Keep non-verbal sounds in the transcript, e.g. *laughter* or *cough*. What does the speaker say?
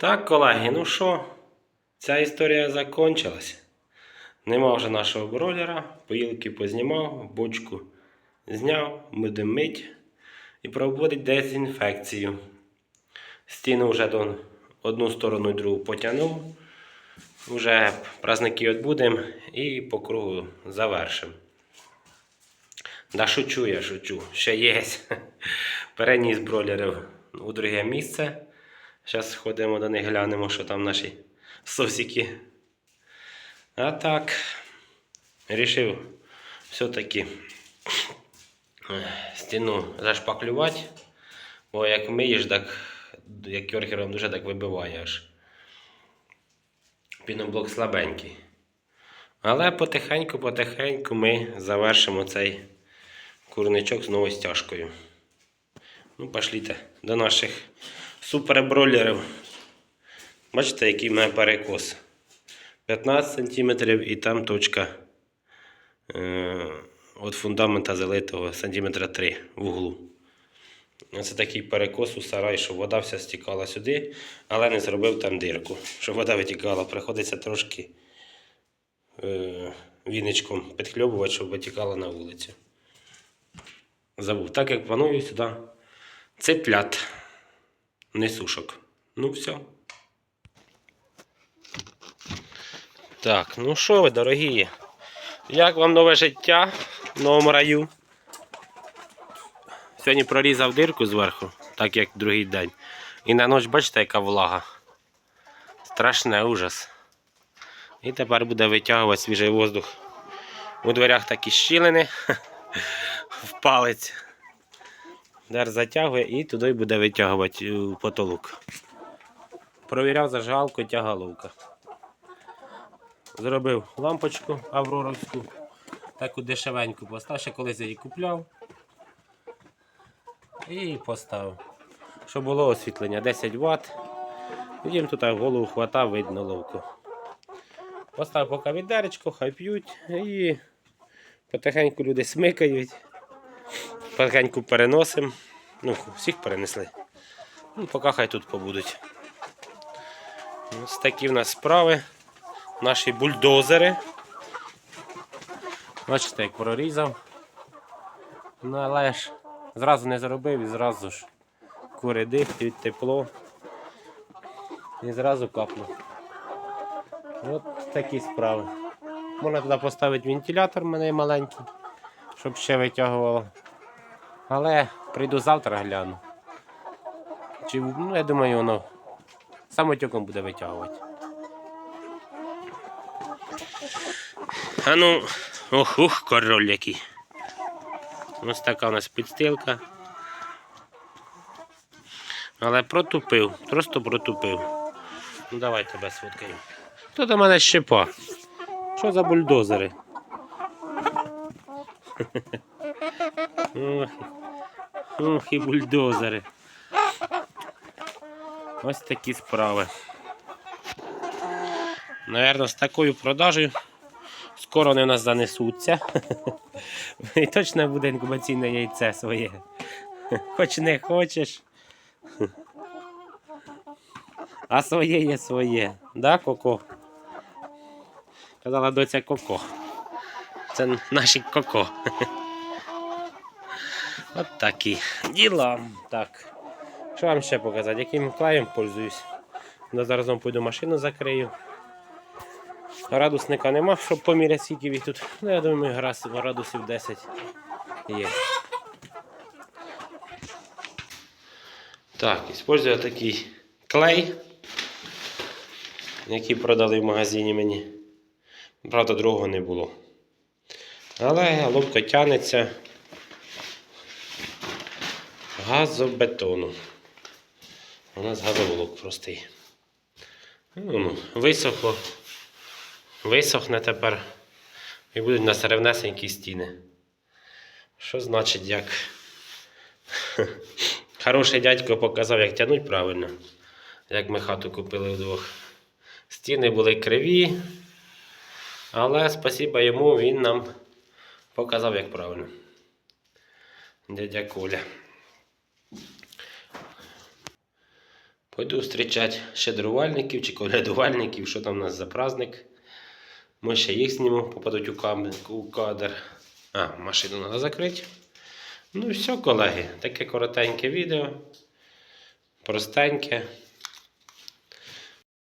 Так, колеги, ну що, ця історія закончилась. Нема вже нашого бройлера, поїлки познімав, бочку зняв, будемо і проводить дезінфекцію. Стіну вже до одну сторону і другу потягнув. Вже праздники відбудемо і по кругу завершимо. Да шучу я, шучу. Ще є. *laughs* Переніс бройлерів у друге місце. Зараз ходимо до них, глянемо, що там наші сосики. А так, рішив все-таки стіну зашпаклювати. Бо як миєш, так як кьорхером дуже так вибиває аж. Піноблок слабенький. Але потихеньку-потихеньку ми завершимо цей курничок знову стяжкою. Ну, пошліте до наших супербройлерів. Бачите, який в мене перекос. 15 см і там точка е, фундамента залитого сантиметра 3 в углу. Це такий перекос у сарай, що вода вся стікала сюди, але не зробив там дирку, щоб вода витікала. Приходиться трошки е, віничком підхльобувати, щоб витікала на вулицю. Забув. Так як планую сюди цеплят, не сушок. Ну все. Так, ну що ви, дорогі? Як вам нове життя в новому раю? Сьогодні прорізав дирку зверху, так як другий день. І на ніч бачите, яка влага. Страшне ужас. І тепер буде витягувати свіжий воздух. У дверях такі щілини *laughs* в Дер затягує і туди буде витягувати потолок. Провіряв зажигалку тягаловка. Зробив лампочку авроровську, таку дешевеньку поставив, ще колись я її купляв. І поставив. Щоб було освітлення 10 Вт. Їм тут голову хватав, видно ловко. Поставив поки відеречко, хай п'ють і потихеньку люди смикають. Потихеньку переносимо. Ну, всіх перенесли. Ну, поки хай тут побудуть. Ось такі в нас справи. Наші бульдозери. Бачите, як прорізав. Ну, але ж зразу не заробив і зразу ж кури дихають, тепло. І зразу капнув. От такі справи. Можна туди поставити вентилятор в мене маленький, щоб ще витягувало. Але прийду завтра гляну. Чи, ну, я думаю, воно самотюком буде витягувати. А ну, ох, ух, король який. Ось така у нас підстилка. Але протупив, просто протупив. Ну давай тебе сфоткаю. Хто до мене щепа? Що за бульдозери? *laughs* Ох, і бульдозери. Ось такі справи. Наверно, з такою продажею скоро вони в нас занесуться. І точно буде інкубаційне яйце своє. Хоч не хочеш. А своє є своє. Да, Коко? Казала доця Коко. Це наші Коко. От такі діла. Так. Що вам ще показати? Яким клеєм пользуюсь? Ну, зараз вам пойду машину закрию. Градусника нема, щоб поміряти скільки їх тут. Ну, я думаю, градусів, градусів 10 є. Так, использую такий клей, який продали в магазині мені. Правда, другого не було. Але головка тягнеться газобетону. У нас газоволок простий. Ну, ну, висохло. Висохне тепер і будуть у ревнесенькі стіни. Що значить, як *laughs* хороший дядько показав, як тягнуть правильно, як ми хату купили вдвох. Стіни були криві, але спасіба йому він нам показав, як правильно. Дядя Коля. Пойду зустрічати щедрувальників чи колядувальників, що там у нас за праздник. Ми ще їх знімемо, попадуть у, кам... у кадр. А, машину треба закрити. Ну і все, колеги. Таке коротеньке відео. Простеньке.